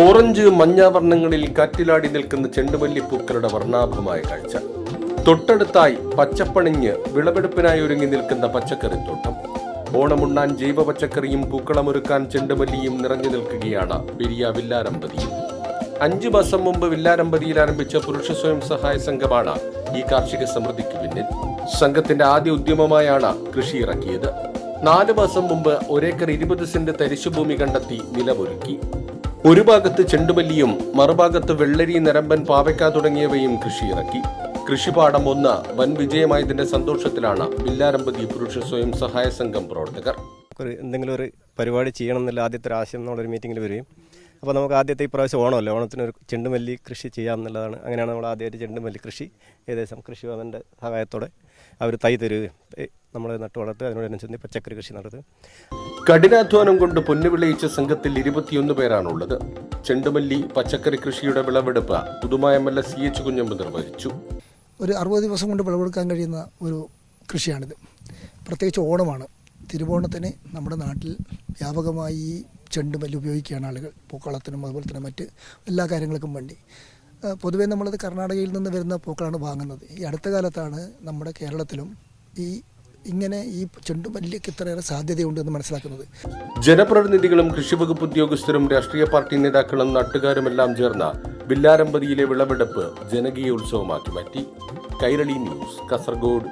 Orange മഞ്ഞ വർണങ്ങളിൽ കാറ്റിലാടി നിൽക്കുന്ന ചെണ്ടുമല്ലിപ്പൂക്കളുടെ വർണാഭമായ കാഴ്ച. തൊട്ടടുത്തായി പച്ചപ്പണിഞ്ഞ് വിളവെടുപ്പിനായി ഒരുങ്ങി നിൽക്കുന്ന പച്ചക്കറിത്തോട്ടം ഓണമുണ്ണാൻ ജൈവ പച്ചക്കറിയും പൂക്കളമൊരുക്കാൻ ചെണ്ടുമല്ലിയും നിറഞ്ഞു നിൽക്കുകയാണ് പെരിയ വില്ലാരമ്പതിയിൽ അഞ്ചു മാസം മുമ്പ് വില്ലാരമ്പതിയിൽ ആരംഭിച്ച പുരുഷ സ്വയം സഹായ സംഘമാണ് ഈ കാർഷിക സമൃദ്ധിക്ക് പിന്നിൽ. സംഘത്തിന്റെ ആദ്യ ഉദ്യമമായാണ് കൃഷി ഇറക്കിയത്. നാല് മാസം മുമ്പ് ഒരേക്കർ ഇരുപത് സെന്റ് തരിശുഭൂമി കണ്ടെത്തി നിലമൊരുക്കി. ഒരു ഭാഗത്ത് ചെണ്ടുമല്ലിയും മറുഭാഗത്ത് വെള്ളരി നരമ്പൻ പാവയ്ക്ക തുടങ്ങിയവയും കൃഷിയിറക്കി. കൃഷിപാഠം ഒന്ന് വൻ വിജയമായതിന്റെ സന്തോഷത്തിലാണ് വില്ലാരമ്പതി പുരുഷ സ്വയം സഹായ സംഘം പ്രവർത്തകർ. എന്തെങ്കിലും ഒരു പരിപാടി ചെയ്യണം എന്നുള്ള ആദ്യത്തെ ഒരു ആശയം നമ്മളൊരു മീറ്റിംഗിൽ വരികയും. അപ്പോൾ നമുക്ക് ആദ്യത്തെ ഈ പ്രാവശ്യം ഓണമല്ലേ? ഓണത്തിന് ഒരു ചെണ്ടുമല്ലി കൃഷി ചെയ്യാം എന്നുള്ളതാണ് അങ്ങനെയാണ് നമ്മൾ ആദ്യമായിട്ട് ചെണ്ടുമല്ലി കൃഷി ഏകദേശം കൃഷി ഭവന്റെ സഹായത്തോടെ അവർ തൈ തരുകയും നമ്മൾ നട്ടു വളർത്തുക അതിനോടനുസരിച്ച് പച്ചക്കറി കൃഷി നടത്തുക. കഠിനാധ്വാനം കൊണ്ട് പൊന്നു വിളയിച്ച സംഘത്തിൽ ഇരുപത്തിയൊന്ന് പേരാണുള്ളത്. ചെണ്ടുമല്ലി പച്ചക്കറി കൃഷിയുടെ വിളവെടുപ്പ് പുതുമായ സി എച്ച് കുഞ്ഞമ്പ് നിർവഹിച്ചു. ഒരു അറുപത് ദിവസം കൊണ്ട് വിളവെടുക്കാൻ കഴിയുന്ന ഒരു കൃഷിയാണിത്. പ്രത്യേകിച്ച് ഓണമാണ്. തിരുവോണത്തിന് നമ്മുടെ നാട്ടിൽ വ്യാപകമായി ചെണ്ടുമല്ലി ഉപയോഗിക്കുകയാണ് ആളുകൾ. പൂക്കളത്തിനും അതുപോലെ തന്നെ മറ്റ് എല്ലാ കാര്യങ്ങൾക്കും വേണ്ടി. പൊതുവേ നമ്മളത് കർണാടകയിൽ നിന്ന് വരുന്ന പൂക്കളാണ് വാങ്ങുന്നത്. ഈ അടുത്ത കാലത്താണ് നമ്മുടെ കേരളത്തിലും ഈ ഇങ്ങനെ ഈ ചെണ്ടുമല്ലിക്ക് ഇത്രയേറെ സാധ്യതയുണ്ടെന്ന് മനസ്സിലാക്കുന്നത്. ജനപ്രതിനിധികളും കൃഷിവകുപ്പ് ഉദ്യോഗസ്ഥരും രാഷ്ട്രീയ പാർട്ടി നേതാക്കളും നാട്ടുകാരുമെല്ലാം ചേർന്ന വില്ലാരമ്പതിയിലെ വിളവെടുപ്പ് ജനകീയ ഉത്സവമാക്കി മാറ്റി. കൈരളി ന്യൂസ് കാസർഗോഡ്.